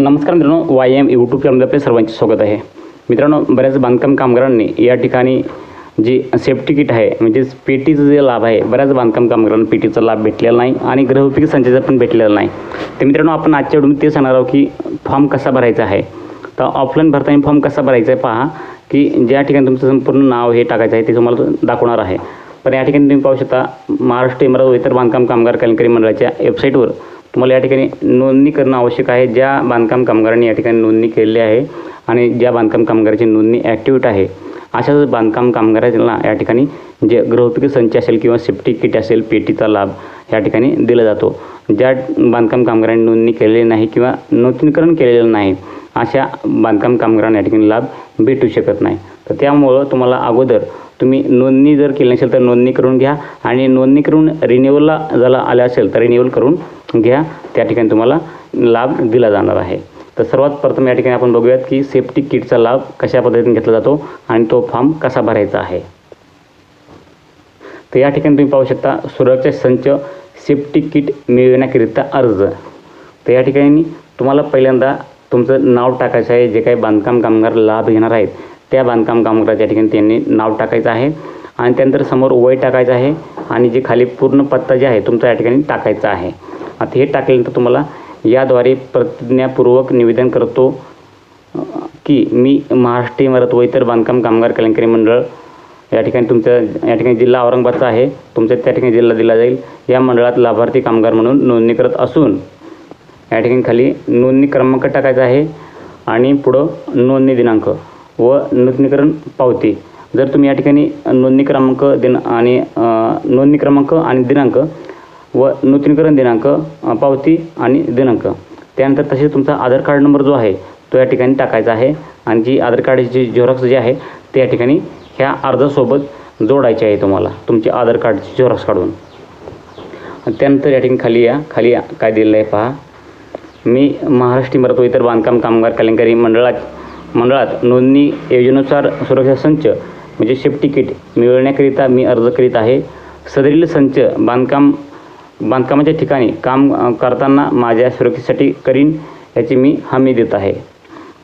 नमस्कार मित्रांनो Y M YouTube चॅनलमध्ये आपले सर्वांचे स्वागत आहे. मित्रांनो बऱ्याच बांधकाम कामगारांनी या ठिकाणी जी सेफ्टी किट आहे म्हणजेच पेटीचं जे लाभ आहे बऱ्याच बांधकाम कामगारांना पेटीचा लाभ भेटलेला नाही आणि ग्रहपीक संचाचा पण भेटलेला नाही. तर मित्रांनो आपण आजच्या व्हिडिओमध्ये ते सांगणार आहोत की फॉर्म कसा भरायचा आहे. तर ऑफलाईन भरताना फॉर्म कसा भरायचा आहे पहा की ज्या ठिकाणी तुमचं संपूर्ण नाव हे टाकायचं आहे ते तुम्हाला दाखवणार आहे. पण या ठिकाणी तुम्ही पाहू शकता महाराष्ट्र इमारत व इतर बांधकाम कामगार कलकरी मंडळाच्या वेबसाईटवर तुम्हाला या ठिकाणी नोंदणी करणं आवश्यक आहे. ज्या बांधकाम कामगारांनी या ठिकाणी नोंदणी केलेली आहे आणि ज्या बांधकाम कामगाराची नोंदणी ॲक्टिवेट आहे अशाच बांधकाम कामगारांना या ठिकाणी जे गृहपिक संच असेल किंवा सेफ्टी किट असेल पेटीचा लाभ या ठिकाणी दिला जातो. ज्या बांधकाम कामगारांनी नोंदणी केलेली नाही किंवा नूतनीकरण केलेलं नाही अशा बांधकाम कामगारांना या ठिकाणी लाभ भेटू शकत नाही. तर त्यामुळं तुम्हाला अगोदर तुम्ही नोंदणी जर केली नसेल तर नोंदणी करून घ्या आणि नोंदणी करून रिन्युअलला झाला आलं असेल तर रिन्युअल करून घ्या. त्या ठिकाणी तुम्हाला लाभ दिला जाणार आहे. तर सर्वात प्रथम या ठिकाणी आपण बघूयात की सेफ्टी किटचा लाभ कशा पद्धतीने घेतला जातो आणि तो फॉर्म कसा भरायचा आहे. तर या ठिकाणी तुम्ही पाहू शकता सुरक्षा संच सेफ्टी किट मिळविण्याकरिता अर्ज. तर या ठिकाणी तुम्हाला पहिल्यांदा तुमचं नाव टाकायचं आहे जे काही बांधकाम कामगार लाभ घेणार आहेत त्या बांधकाम कामगाराच्या ठिकाणी त्यांनी नाव टाकायचं आहे. आणि त्यानंतर समोर वय टाकायचं आहे आणि जे खाली पूर्ण पत्ता जे आहे तुमचा या ठिकाणी टाकायचा आहे. आता हे टाकल्यानंतर तुम्हाला याद्वारे प्रतिज्ञापूर्वक निवेदन करतो की मी महाराष्ट्र इमारत व इतर बांधकाम कामगार कल्याणकारी मंडळ या ठिकाणी तुमचं या ठिकाणी जिल्हा औरंगाबादचा आहे तुमच्या त्या ठिकाणी जिल्हा दिला जाईल. या मंडळात लाभार्थी कामगार म्हणून नोंदणी करत असून या ठिकाणी खाली नोंदणी क्रमांक टाकायचा आहे आणि पुढं नोंदणी दिनांक व नूतनीकरण पावती. जर तुम्ही या ठिकाणी नोंदणी क्रमांक दिन आणि नोंदणी क्रमांक आणि दिनांक व नूतनीकरण दिनांक पावती आणि दिनांक त्यानंतर तसेच तुमचा आधार कार्ड नंबर जो आहे तो या ठिकाणी टाकायचा आहे आणि जी आधार कार्डची झेरॉक्स जी आहे ते या ठिकाणी ह्या अर्जासोबत जोडायची आहे तुम्हाला तुमची आधार कार्डची झेरॉक्स काढून. त्यानंतर या ठिकाणी खाली या खाली या काय दिलेलं आहे पहा. मी महाराष्ट्र इमारत व इतर बांधकाम कामगार कल्याणकारी मंडळात मंडळात नोंदणी योजनेनुसार सुरक्षा संच म्हणजे सेफ्टी तिकीट मिळवण्याकरिता मी अर्ज करीत आहे. सदरील संच बांधकाम बांधकामाच्या ठिकाणी काम करताना माझ्या सुरक्षेसाठी करीन याची मी हमी देत आहे.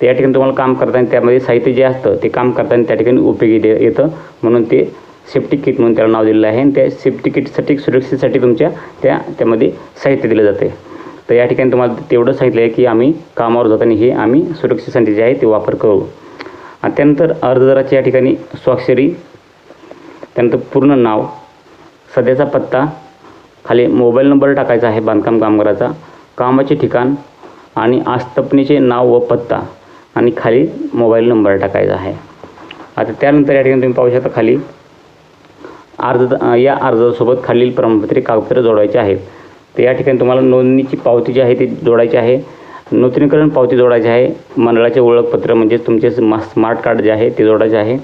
तर या ठिकाणी तुम्हाला काम करताना त्यामध्ये साहित्य जे असतं ते काम करताना त्या ठिकाणी उपयोगी दे येतं. म्हणून ते सेफ्टी किट म्हणून त्याला नाव दिलेलं आहे. आणि त्या सेफ्टी किटसाठी सुरक्षेसाठी तुमच्या त्या त्यामध्ये साहित्य दिलं जाते. तर या ठिकाणी तुम्हाला तेवढं सांगितलं आहे की आम्ही कामावर जाताना हे आम्ही सुरक्षेसाठी जे आहे ते वापर करू. आणि त्यानंतर अर्जदाराची या ठिकाणी स्वाक्षरी त्यानंतर पूर्ण नाव सध्याचा पत्ता खाली मोबाईल नंबर टाकायचा आहे बांधकाम कामगाराचा कामाचे ठिकाण आणि आस्थापनेचे नाव व पत्ता आणि खाली मोबाईल नंबर टाकायचा आहे. आता त्यानंतर या ठिकाणी तुम्ही पाहू शकता खाली अर्ज या अर्जासोबत खालील प्रमाणपत्रे कागदपत्रे जोडायचे आहेत. तर या ठिकाणी तुम्हाला नोंदणीची पावती जी आहे ती जोडायची आहे. नूतनीकरण पावती जोडायची आहे. मंडळाचे ओळखपत्र म्हणजे तुमचे स्मा स्मार्ट कार्ड जे आहे ते जोडायचे आहे.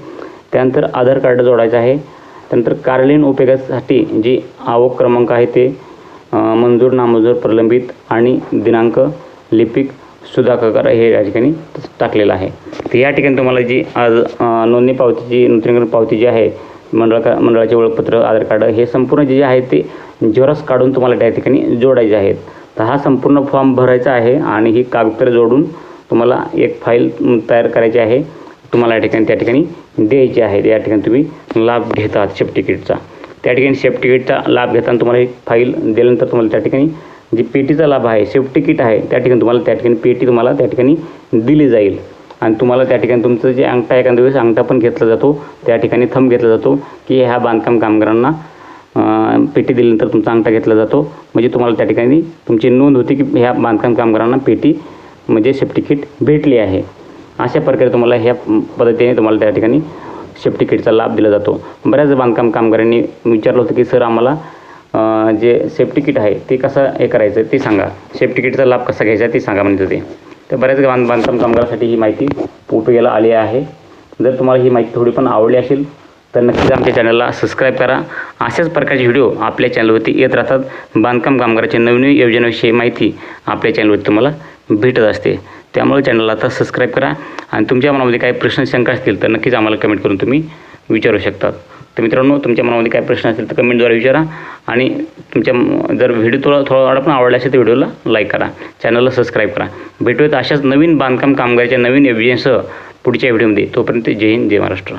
त्यानंतर आधार कार्ड जोडायचं आहे. त्यानंतर कार्यालयीन उपयोगासाठी जी आवक क्रमांक आहे ते मंजूर नामंजूर प्रलंबित आणि दिनांक लिपिक सुधाकर हे या ठिकाणी टाकलेलं आहे. तर या ठिकाणी तुम्हाला जी आज नोंदणी पावतीची नूतनीकरण पावती जी आहे मंडळ का मंडळाचे ओळखपत्र आधार कार्ड हे संपूर्ण जे आहे ते झेरॉक्स काढून तुम्हाला त्या ठिकाणी जोडायचे आहेत. तर हा संपूर्ण फॉर्म भरायचा आहे आणि ही कागदपत्र जोडून तुम्हाला एक फाईल तयार करायची आहे. तुम्हाला या ठिकाणी त्या ठिकाणी द्यायची आहे या ठिकाणी तुम्ही लाभ घेत आहात शेफ तिकीटचा त्या ठिकाणी सेफ्टी तिकीटचा लाभ घेताना तुम्हाला एक फाईल दिल्यानंतर तुम्हाला त्या ठिकाणी जी पेटीचा लाभ आहे सेफ्टी तिकीट आहे त्या ठिकाणी तुम्हाला त्या ठिकाणी पेटी तुम्हाला त्या ठिकाणी दिली जाईल. आणि तुम्हाला त्या ठिकाणी तुमचं जे अंगठा एखाद्या वेळेस अंगठा पण घेतला जातो त्या ठिकाणी थंब घेतला जातो की ह्या बांधकाम कामगारांना पेटी दिल्यानंतर तुमचा अंगठा घेतला जातो. म्हणजे तुम्हाला त्या ठिकाणी तुमची नोंद होती की ह्या बांधकाम कामगारांना पेटी म्हणजे सेफ्टी किट भेटली आहे. अशा प्रकारे तुम्हाला ह्या पद्धतीने तुम्हाला त्या ठिकाणी सेफ्टी किटचा लाभ दिला जातो. बऱ्याच बांधकाम कामगारांनी विचारलं होतं की सर आम्हाला जे सेफ्टी किट आहे ते कसं हे करायचं ते सांगा. सेफ्टी किटचा लाभ कसा घ्यायचा ते सांगा म्हणजे ते तर बऱ्याच बांध बांधकाम कामगारासाठी ही माहिती उपयोगाला आली आहे. जर तुम्हाला ही माहिती थोडी पण आवडली असेल तर नक्कीच आमच्या चॅनलला सबस्क्राईब करा. अशाच प्रकारचे व्हिडिओ आपल्या चॅनलवरती येत राहतात. बांधकाम कामगाराच्या नवीन योजनेविषयी माहिती आपल्या चॅनलवरती तुम्हाला भेटत असते. त्यामुळे चॅनलला आता सबस्क्राईब करा. आणि तुमच्या मनामध्ये काही प्रश्न शंका असतील तर नक्कीच आम्हाला कमेंट करून तुम्ही विचारू शकतात. तर मित्रांनो तुमच्या मनामध्ये काय प्रश्न असेल तर कमेंटद्वारे विचारा. आणि तुमच्या जर व्हिडिओ थोडा थोडा पण आवडला असेल तर व्हिडिओला लाईक करा. चॅनलला सबस्क्राईब करा. भेटूयात अशाच नवीन बांधकाम कामगाराच्या नवीन योजनेसह पुढच्या व्हिडिओमध्ये तोपर्यंत जय हिंद जय महाराष्ट्र.